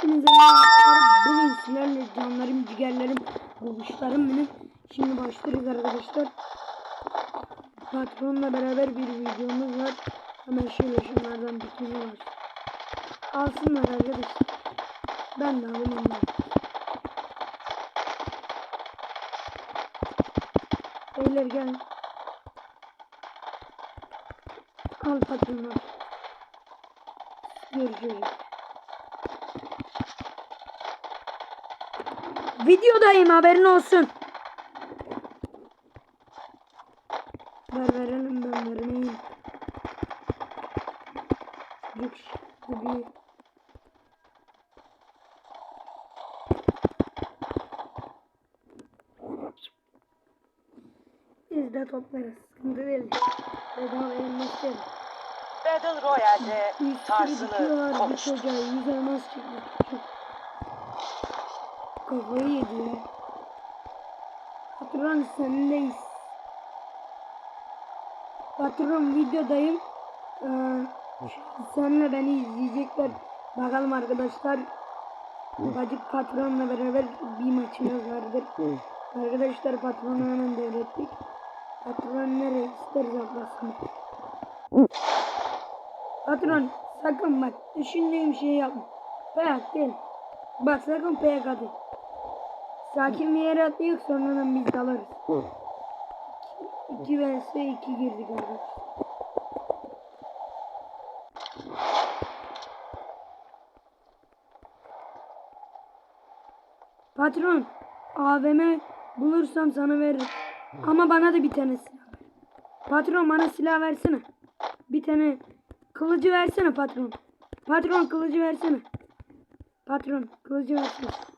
Hepinize merhabalar. Bugün sizlerle canlarım, ciğerlerim, buluşlarım benim. Şimdi başlıyoruz arkadaşlar. Patronla beraber bir videomuz var. Hemen şöyle şunlardan tane var. Alsınlar arkadaşlar. Ben de alayım onları. Beyler gel. Al patronlar. Görüşürüz. Videodayım haberin olsun. Ver verelim ben vermeyeyim. Lüks gibi. Biz de toplarız. Sıkıntı değil. Bedava elmas değil. Battle Royale'de tarzını konuştu. çocuğa. Yüz elmas çıkmış. Kafayı yedi ya. Patron seninleyiz. Patron videodayım. Ee, senle beni izleyecekler. Bakalım arkadaşlar. Bacık patronla beraber bir maçımız vardır. Arkadaşlar patronu hemen devrettik. Patron nereye isteriz atlasın. Patron sakın bak düşündüğüm şeyi yapma. Payak değil. Bak sakın payak hadi. Sakin bir yere atlayıp sonradan biz dalarız. 2 vs 2 girdik arkadaşlar. Patron AVM bulursam sana veririm. Ama bana da bir tane silah ver. Patron bana silah versene. Bir tane kılıcı versene patron. Patron kılıcı versene. Patron kılıcı versene.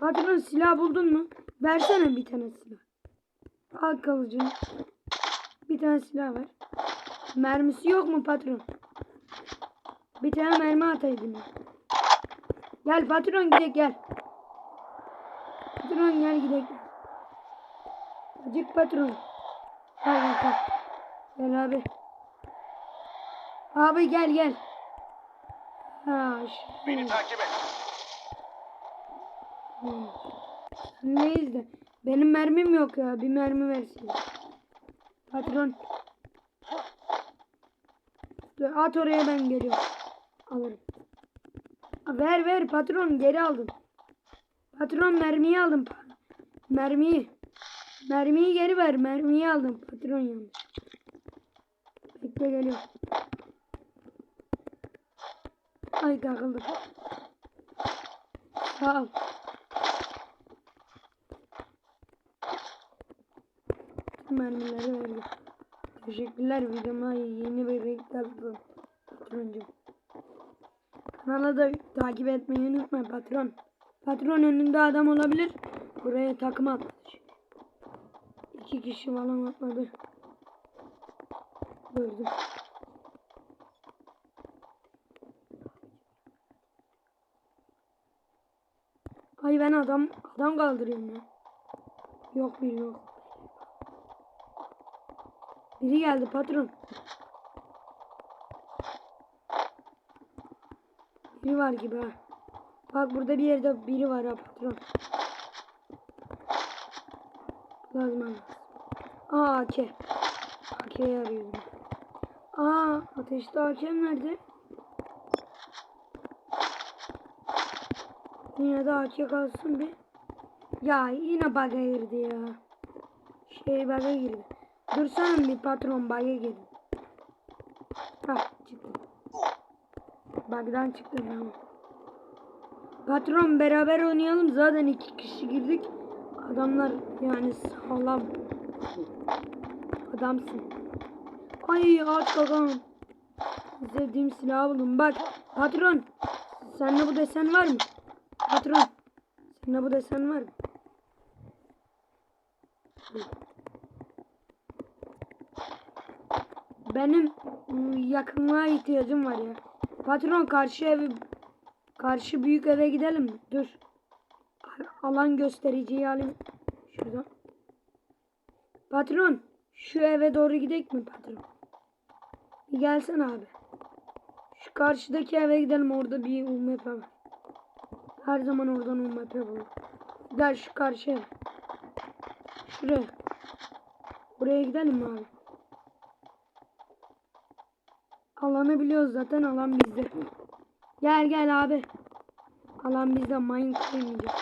Patron silah buldun mu? Versene bir tane silah. Al kılıcını. Bir tane silah ver. Mermisi yok mu patron? Bir tane mermi ataydın. Gel patron gidek gel. Patron gel gidek. Acık patron. Gel gel gel. Gel abi. Abi gel gel. Ha, Beni takip et. Neyiz de. Benim mermim yok ya. Bir mermi versin. Patron. At oraya ben geliyorum. Alırım. Ver ver patron geri aldım. Patron mermiyi aldım. Mermiyi. Mermiyi geri ver. Mermiyi aldım. Patron yanlış. Bekle geliyor. Ay takıldım. Sağ mermileri verdi. Teşekkürler videoma yeni bir renk yazdım. Patroncum. Kanala da takip etmeyi unutma patron. Patron önünde adam olabilir. Buraya takım atladı. İki kişi falan atladı. Gördüm. Ay ben adam adam kaldırıyorum ya. Yok bir yok. Biri geldi patron. Biri var gibi ha. Bak burada bir yerde biri var ha patron. Lazım ama. Aa AK. AK'yi arıyorum. Aa ateşli AK'm nerede? De AK kalsın bir. Ya yine bug'a girdi ya. Şey bug'a girdi. Dursana bir patron bug'a girdi. Hah çıktı. Bug'dan çıktı tamam. Patron beraber oynayalım. Zaten iki kişi girdik. Adamlar yani sağlam. Adamsın. Ay at kakam. Sevdiğim silahı buldum. Bak patron. Sende bu desen var mı? Patron. Sende bu desen var? Benim ıı, yakınlığa ihtiyacım var ya. Patron karşı ev karşı büyük eve gidelim mi? Dur. Al- Alan göstericiyi alayım. Şuradan. Patron şu eve doğru gidelim mi patron? Bir gelsene abi. karşıdaki eve gidelim orada bir UMP var. Her zaman oradan UMP bulur. Gel şu karşı eve. Şuraya. Buraya gidelim abi? Alanı biliyoruz zaten alan bizde. Gel gel abi. Alan bizde mayın koymayacak.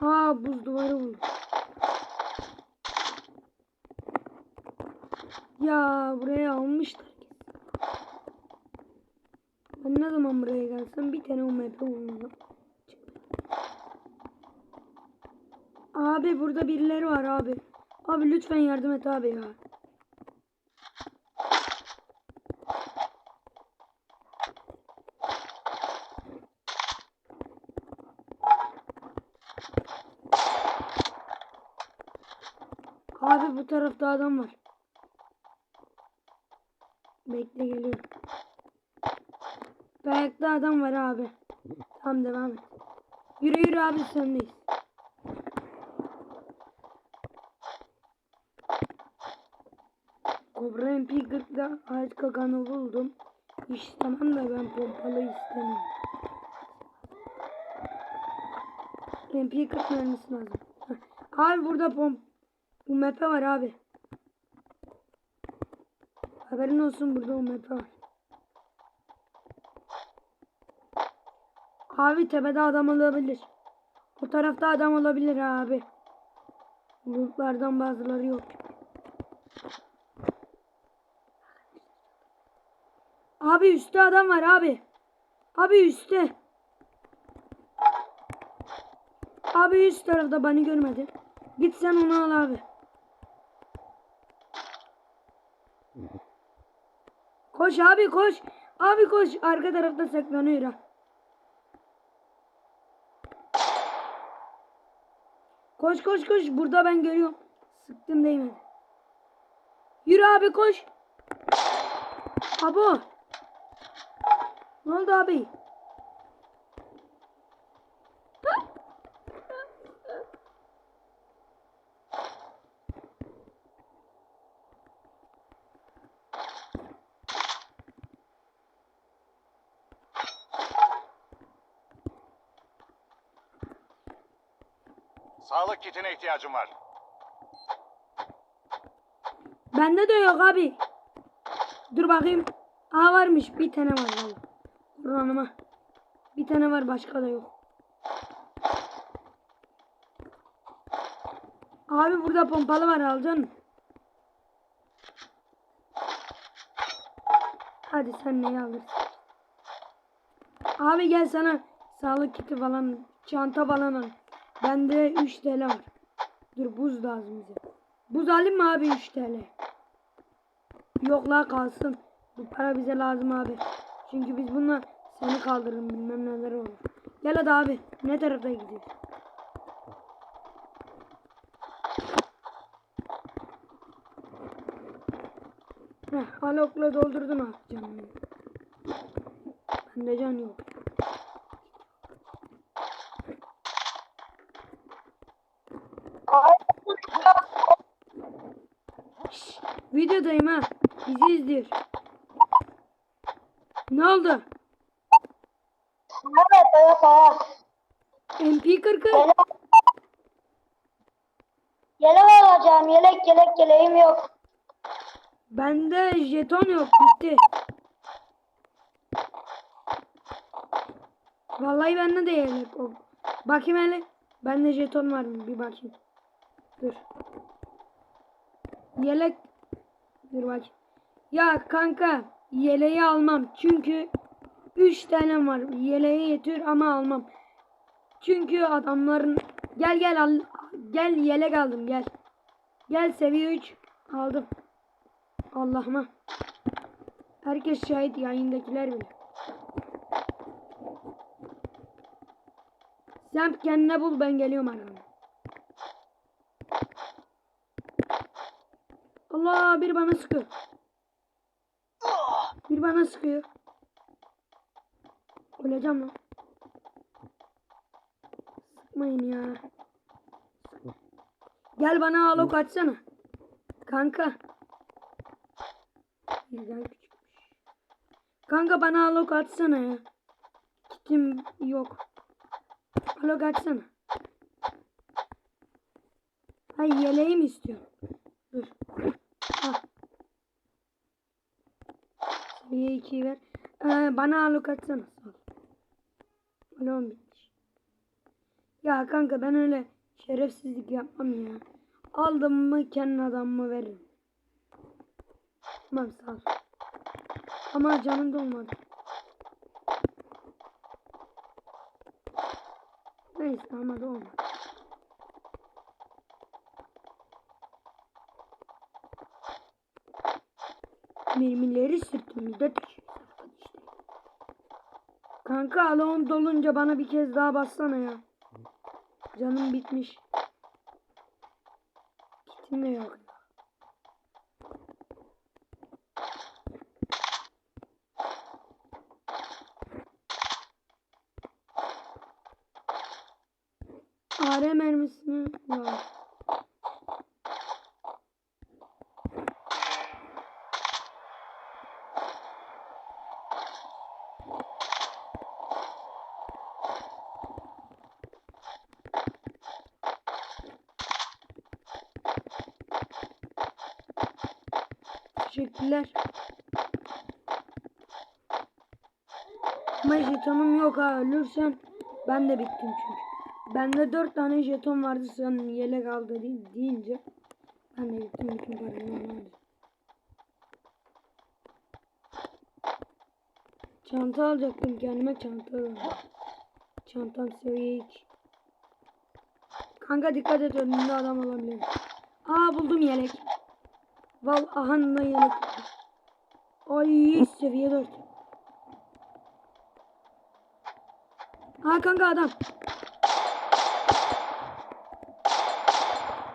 Aa buz duvarı vurdu. Ya buraya almışlar. Ben ne zaman buraya gelsem bir tane UMP bulundum. Abi burada birileri var abi. Abi lütfen yardım et abi ya. Abi bu tarafta adam var. Bekle geliyorum. Ayakta adam var abi. Tamam devam et. Yürü yürü abi sendeyiz. Kobra MP40'da ağaç kakanı buldum. İstemem de ben pompalı istemiyorum. MP40 mermisi lazım. Abi burada pomp UMP var abi. Haberin olsun burada UMP var. Abi tepede adam olabilir. O tarafta adam olabilir abi. Bulutlardan bazıları yok. Abi üstte adam var abi. Abi üstte. Abi üst tarafta beni görmedi. Git sen onu al abi. Koş abi koş. Abi koş. Arka tarafta saklanıyor. Koş koş koş. Burada ben görüyorum. Sıktım değmedi. Yürü abi koş. Abo. Ne oldu abi? Sağlık kitine ihtiyacım var. Bende de yok abi. Dur bakayım. Aa varmış. Bir tane var valla. Kur'an'ıma. Bir tane var başka da yok. Abi burada pompalı var alacaksın. Hadi sen neyi alırsın? Abi gel sana sağlık kiti falan, çanta falan al. Bende 3 TL var. Dur buz lazım bize. Buz alayım mı abi 3 TL? Yok la kalsın. Bu para bize lazım abi. Çünkü biz bununla seni kaldırırım bilmem neler olur. Gel hadi abi. Ne tarafa gidiyoruz? Heh, alokla doldurdun ha canını. Bende can yok. Videodayım ha. Bizi izliyor. Ne oldu? Evet evet evet. MP40'ı Yelek alacağım. Yelek yelek yeleğim yok. bende jeton yok bitti. Vallahi bende de yelek o. Bakayım hele. Bende jeton var mı? Bir bakayım. Dur. Yelek. Dur bakayım. Ya kanka yeleği almam. Çünkü 3 tane var. Yeleğe yetiyor ama almam. Çünkü adamların gel gel al gel yelek aldım gel. Gel seviye 3 aldım. Allah'ıma. Herkes şahit yayındakiler bile. Sen kendine bul ben geliyorum arkamda. Allah bir bana sıkıyor. Bir bana sıkıyor. Öleceğim lan. Sıkmayın ya. Gel bana alok açsana. Kanka. Birden küçükmüş. Kanka bana alok açsana ya. Kitim yok. Alok açsana. Hay yeleği mi istiyorsun? Dur. Ah. Seviye 2'yi ver. Ee, bana alok açsana. Sağ ol. Alon bitmiş. Ya kanka ben öyle şerefsizlik yapmam ya. Aldım mı kendi adamımı veririm. Tamam sağ ol. Ama canım dolmadı. Neyse ama da olmadı. Mermileri sırtımızda taşıyoruz arkadaşlar. Kanka alon dolunca bana bir kez daha bassana ya. Canım bitmiş. Kitim de yok. AR mermisini var. Teşekkürler. Ama jetonum yok ha ölürsem ben de bittim çünkü. Bende dört tane jeton vardı sen yelek aldı deyince ben de gittim bütün paramı ona aldım. Çanta alacaktım kendime çanta aldım. Çantam seviye 2. Kanka dikkat et önünde adam olabilir. Aa buldum yelek. Val ahanla yelek. Ay seviye 4. Ha kanka adam.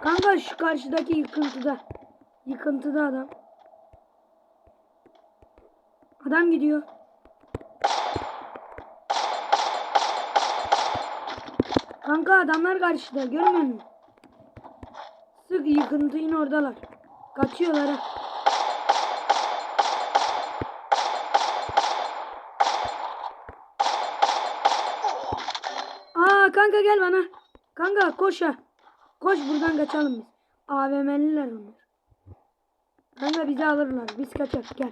Kanka şu karşıdaki yıkıntıda. Yıkıntıda adam. Adam gidiyor. Kanka adamlar karşıda görmüyor musun? Sık yıkıntının oradalar. Kaçıyorlar ha. Aa kanka gel bana. Kanka koş ha. Koş buradan kaçalım biz. AVM'liler onlar. Kanka bizi alırlar. Biz kaçak gel.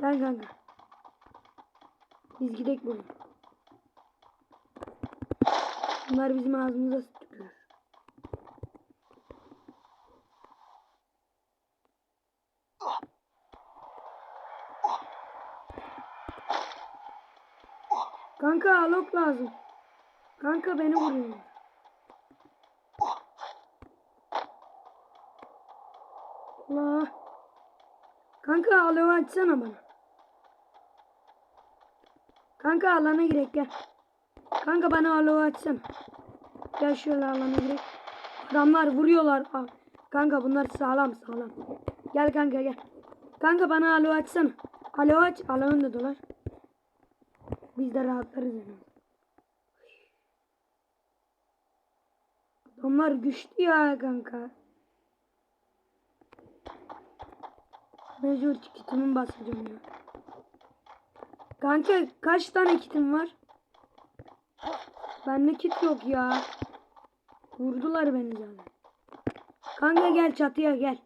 Gel kanka. Biz gidek buradan. Bunlar bizim ağzımıza sıkıyor. Kanka alok lazım. Kanka beni vuruyor. Allah. Kanka alev açsana bana. Kanka alana girek gel. Kanka bana alev açsana. Gel şöyle alana girek. Adamlar vuruyorlar. Kanka bunlar sağlam sağlam. Gel kanka gel. Kanka bana alev açsana. Alev aç. Alevin dolar. Biz de rahatlarız yani. Adamlar güçlü ya kanka. Mecbur kitimi basacağım ya. Kanka kaç tane kitim var? Bende kit yok ya. Vurdular beni zaten. Kanka gel çatıya gel.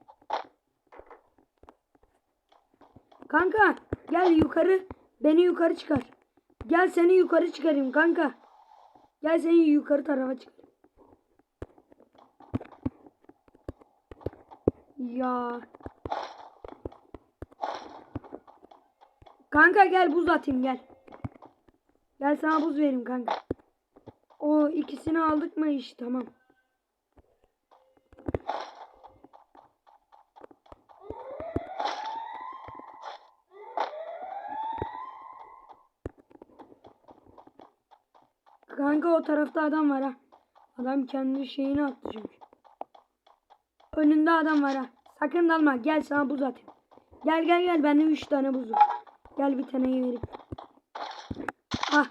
Kanka gel yukarı. Beni yukarı çıkar. Gel seni yukarı çıkarayım kanka. Gel seni yukarı tarafa çıkar. Ya. Kanka gel buz atayım gel. Gel sana buz vereyim kanka. O ikisini aldık mı iş tamam. Kanka o tarafta adam var ha. Adam kendi şeyini çünkü. Önünde adam var ha. Sakın dalma. Gel sana buz atayım. Gel gel gel. Bende 3 tane buz var. Gel bir taneyi vereyim. Ah.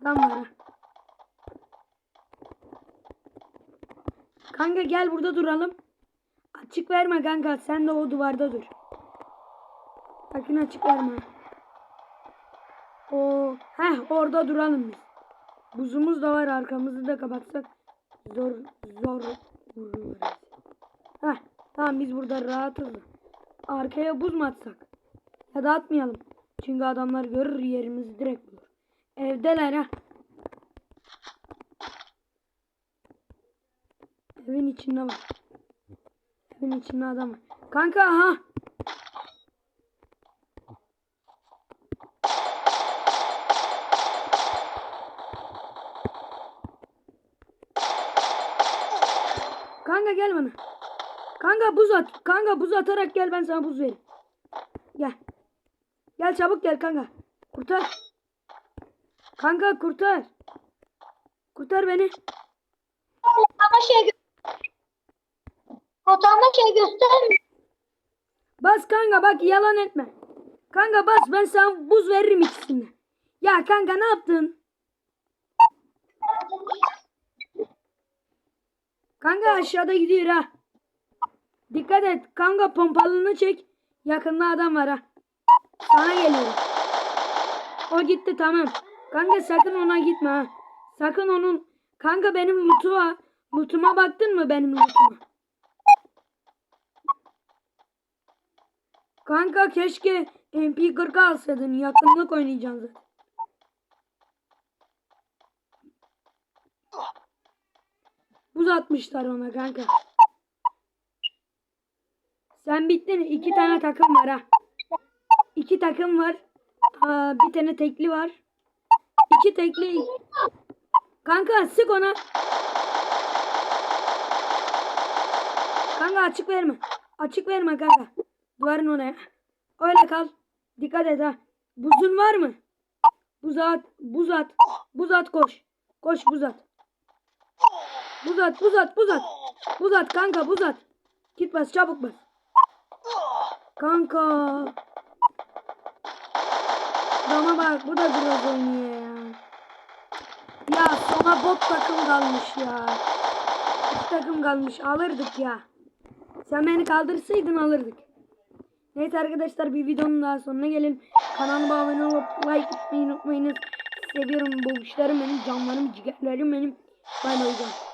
Adam var ha. Kanka gel burada duralım. Açık verme kanka. Sen de o duvarda dur. Sakın açık verme. O, heh orada duralım biz. Buzumuz da var arkamızı da kapatsak zor zor vururuz. Heh tamam biz burada rahatız. Arkaya buz mu atsak? Ya da atmayalım. Çünkü adamlar görür yerimizi direkt bulur. Evdeler ha. Evin içinde var. Evin içinde adam var. Kanka ha. Kanka gel bana. Kanka buz at. Kanka buz atarak gel ben sana buz vereyim. Gel. Gel çabuk gel kanka. Kurtar. Kanka kurtar. Kurtar beni. Ama şey Fotoğrafta şey göstermiyor. Bas kanka bak yalan etme. Kanka bas ben sana buz veririm ikisini. Ya kanka ne yaptın? Kanka aşağıda gidiyor ha. Dikkat et kanka pompalını çek. Yakında adam var ha. Sana geliyorum. O gitti tamam. Kanka sakın ona gitme ha. Sakın onun. Kanka benim lootuma, lootuma baktın mı benim lootuma? Kanka keşke MP40 alsaydın. Yakınlık oynayacaksın zaten. Buz atmışlar ona kanka. Sen bittin. İki tane takım var ha. İki takım var. Aa, bir tane tekli var. İki tekli. Kanka sık ona. Kanka açık verme. Açık verme kanka. Duvarın oraya. Öyle kal. Dikkat et ha. Buzun var mı? Buz at. Buz at. Buz at koş. Koş buz at. Buz at buz at buz at. Buz at kanka buz at. Git bas çabuk bas. Kanka. Adama bak bu da biraz oynuyor ya. Ya sona bot takım kalmış ya. İki takım kalmış alırdık ya. Sen beni kaldırsaydın alırdık. Neyse arkadaşlar bir videonun daha sonuna gelelim. Kanalıma abone olup like etmeyi unutmayınız. Seviyorum bu işlerim benim canlarım ciğerlerim benim. Bay. canım.